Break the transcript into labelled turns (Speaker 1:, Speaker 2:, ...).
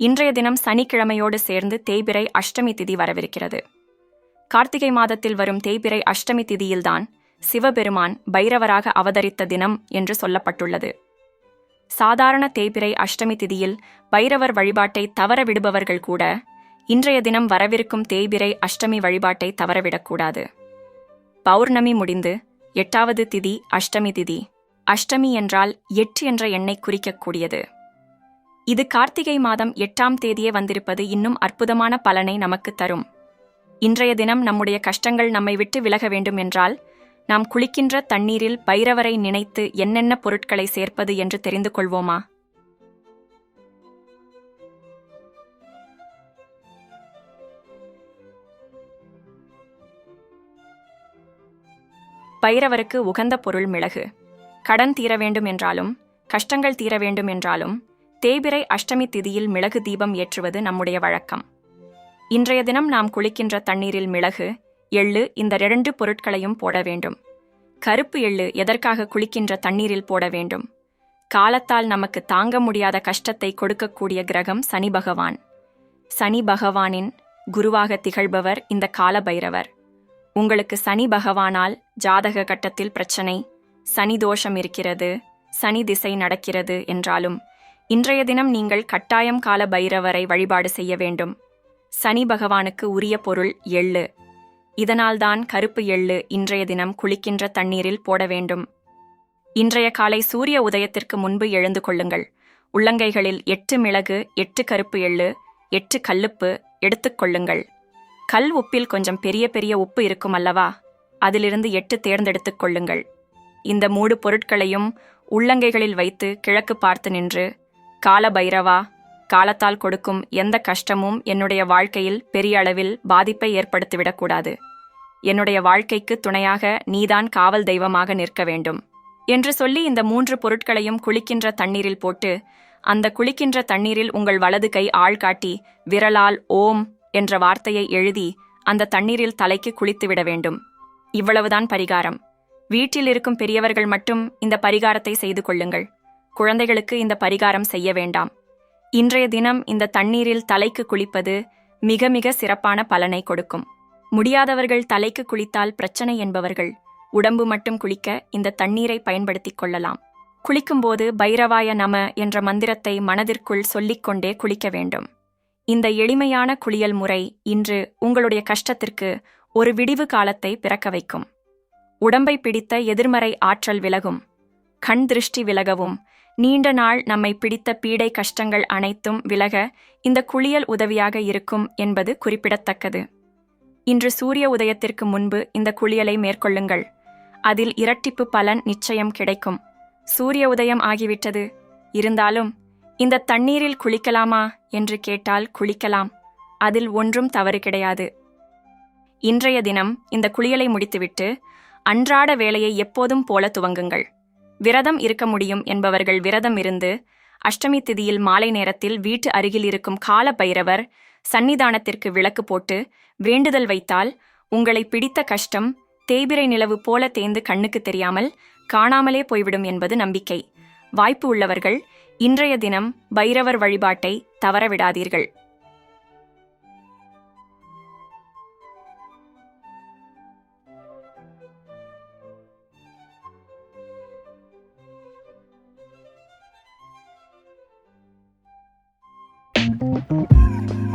Speaker 1: இன்றைய தினம் சனிக்கிழமையோடு சேர்ந்து தேய்பிரை அஷ்டமி திதி வரவிருக்கிறது. கார்த்திகை மாதத்தில் வரும் தேய்பிரை அஷ்டமி திதியில்தான் சிவபெருமான் பைரவராக அவதரித்த தினம் என்று சொல்லப்பட்டுள்ளது. சாதாரண தேய்பிரை அஷ்டமி திதியில் பைரவர் வழிபாட்டை தவற விடுபவர்கள் கூட இன்றைய தினம் வரவிருக்கும் தேய்பிரை அஷ்டமி வழிபாட்டை தவறவிடக்கூடாது பௌர்ணமி முடிந்து எட்டாவது திதி அஷ்டமி திதி. அஷ்டமி என்றால் எட்டு என்ற எண்ணை குறிக்கக்கூடியது. இது கார்த்திகை மாதம் எட்டாம் தேதியே வந்திருப்பது இன்னும் அற்புதமான பலனை நமக்கு தரும். இன்றைய தினம் நம்முடைய கஷ்டங்கள் நம்மை விட்டு விலக வேண்டும் என்றால் நாம் குளிக்கின்ற தண்ணீரில் பைரவரை நினைத்து என்னென்ன பொருட்களை சேர்ப்பது என்று தெரிந்து கொள்வோமா? பைரவருக்கு உகந்த பொருள் மிளகு. கடன் தீர வேண்டும் என்றாலும் கஷ்டங்கள் தீர வேண்டும் என்றாலும் தேபிரை அஷ்டமி திதியில் மிளகு தீபம் ஏற்றுவது நம்முடைய வழக்கம். இன்றைய தினம் நாம் குளிக்கின்ற தண்ணீரில் மிளகு எள்ளு இந்த இரண்டு பொருட்களையும் போட வேண்டும். கருப்பு எள்ளு எதற்காக குளிக்கின்ற தண்ணீரில் போட வேண்டும்? காலத்தால் நமக்கு தாங்க முடியாத கஷ்டத்தை கொடுக்கக்கூடிய கிரகம் சனி பகவான். சனி பகவானின் குருவாக திகழ்பவர் இந்த கால பைரவர் உங்களுக்கு சனி பகவானால் ஜாதக கட்டத்தில் பிரச்சனை சனி தோஷம் இருக்கிறது சனி திசை நடக்கிறது என்றாலும் இன்றைய தினம் நீங்கள் கட்டாயம் கால பைரவரை வழிபாடு செய்ய வேண்டும். சனி பகவானுக்கு உரிய பொருள் எள்ளு. இதனால்தான் கருப்பு எள்ளு இன்றைய தினம் குளிக்கின்ற தண்ணீரில் போட வேண்டும். இன்றைய காலை சூரிய உதயத்திற்கு முன்பு எழுந்து கொள்ளுங்கள். உள்ளங்கைகளில் எட்டு மிளகு எட்டு கருப்பு எள்ளு எட்டு கல்லுப்பு எடுத்துக்கொள்ளுங்கள் கல் உப்பில் கொஞ்சம் பெரிய பெரிய உப்பு இருக்கும் அல்லவா? அதிலிருந்து எட்டு தேர்ந்தெடுத்துக் கொள்ளுங்கள். இந்த மூடு பொருட்களையும் உள்ளங்கைகளில் வைத்து கிழக்கு பார்த்து நின்று கால பைரவா காலத்தால் கொடுக்கும் எந்த கஷ்டமும் என்னுடைய வாழ்க்கையில் பெரிய அளவில் பாதிப்பை ஏற்படுத்திவிடக்கூடாது. என்னுடைய வாழ்க்கைக்கு துணையாக நீதான் காவல் தெய்வமாக நிற்க வேண்டும். என்று சொல்லி இந்த மூன்று பொருட்களையும் குளிக்கின்ற தண்ணீரில் போட்டு அந்த குளிக்கின்ற தண்ணீரில் உங்கள் வலது கை ஆள்காட்டி விரலால் ஓம் என்ற வார்த்தையை எழுதி அந்த தண்ணீரில் தலைக்கு குளித்துவிட வேண்டும். இவ்வளவுதான் பரிகாரம். வீட்டில் இருக்கும் பெரியவர்கள் மட்டும் இந்த பரிகாரத்தை செய்து கொள்ளுங்கள். குழந்தைகளுக்கு இந்த பரிகாரம் செய்ய வேண்டாம். இன்றைய தினம் இந்த தண்ணீரில் தலைக்கு குளிப்பது மிக மிக சிறப்பான பலனை கொடுக்கும். முடியாதவர்கள் தலைக்கு குளித்தால் பிரச்சனை என்பவர்கள் உடம்பு மட்டும் குளிக்க இந்த தண்ணீரை பயன்படுத்திக் கொள்ளலாம். குளிக்கும்போது பைரவாய நம என்ற மந்திரத்தை மனதிற்குள் சொல்லிக்கொண்டே குளிக்க வேண்டும். இந்த எளிமையான குளியல் முறை இன்று உங்களுடைய கஷ்டத்திற்கு ஒரு விடிவு காலத்தை பிறக்க வைக்கும். உடம்பை பிடித்த எதிர்மறை ஆற்றல் விலகும். கண் திருஷ்டி விலகவும் நீண்ட நாள் நம்மை பிடித்த பீடை கஷ்டங்கள் அனைத்தும் விலக இந்த குளியல் உதவியாக இருக்கும் என்பது குறிப்பிடத்தக்கது. இன்று சூரிய உதயத்திற்கு முன்பு இந்த குளியலை மேற்கொள்ளுங்கள். அதில் இரட்டிப்பு பலன் நிச்சயம் கிடைக்கும். சூரிய உதயம் ஆகிவிட்டது. இருந்தாலும் இந்த தண்ணீரில் குளிக்கலாமா என்று கேட்டால் குளிக்கலாம். அதில் ஒன்றும் தவறு கிடையாது. இன்றைய தினம் இந்த குளியலை முடித்துவிட்டு அன்றாட வேலையை எப்போதும் போல துவங்குங்கள். விரதம் இருக்க முடியும் என்பவர்கள் விரதம் இருந்து அஷ்டமி திதியில் மாலை நேரத்தில் வீட்டு அருகில் இருக்கும் கால பைரவர் சன்னிதானத்திற்கு விளக்கு போட்டு வேண்டுதல் வைத்தால் உங்களை பிடித்த கஷ்டம் தேய்பிரை நிலவு போல தேய்ந்து கண்ணுக்கு தெரியாமல் காணாமலே போய்விடும் என்பது நம்பிக்கை. வாய்ப்பு உள்ளவர்கள் இன்றைய தினம் பைரவர் வழிபாட்டை தவறவிடாதீர்கள்.
Speaker 2: Thank you.